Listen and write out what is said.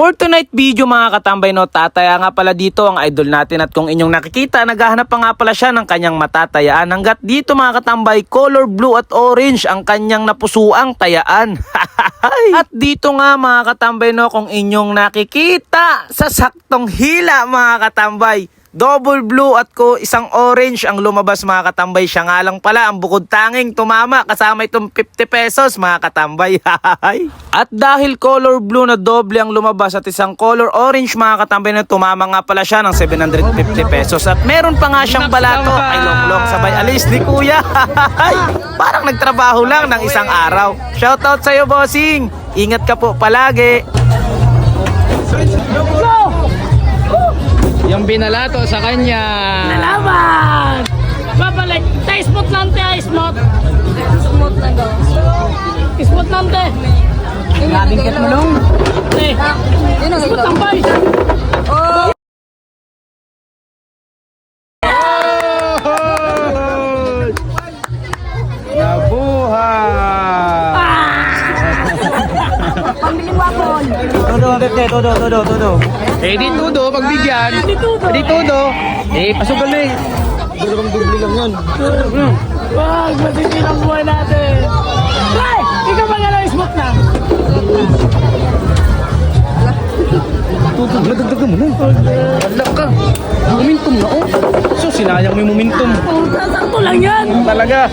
For tonight video mga katambay no, tataya nga pala dito ang idol natin at kung inyong nakikita, naghahanap pa nga pala siya ng kanyang matatayaan. Hanggat dito mga katambay, color blue at orange ang kanyang napusuang tayaan. at dito nga mga katambay no, kung inyong nakikita sa saktong hila mga katambay, Double blue at ko isang orange ang lumabas mga katambay. Siya nga lang pala ang bukod tanging tumama kasama itong 50 pesos mga katambay. at dahil color blue na doble ang lumabas at isang color orange mga katambay na tumama nga pala siya ng 750 pesos. At meron pa nga siyang balato ay longlong sabay alis ni kuya. Parang nagtrabaho lang ng isang araw. Shoutout sa'yo bossing. Ingat ka po palagi. Yung binalato sa kanya. Laban! Babalik! Tay, spot lang te, spot! Spot na daw. Spot lang te. Nabingkit mo nung. Te, spot lang bay. Eh di tudo, pagbigyan. Di tudo. Di tudo. Eh, pasugal na eh. Wag, masisira ang buhay natin. Tay, ikaw ba nga lang spot na? Tudo, nadagdagan mo na. Wala ka. Momentum na oh. So, sinayang mo yung momentum. Sasakto lang yan. Talaga.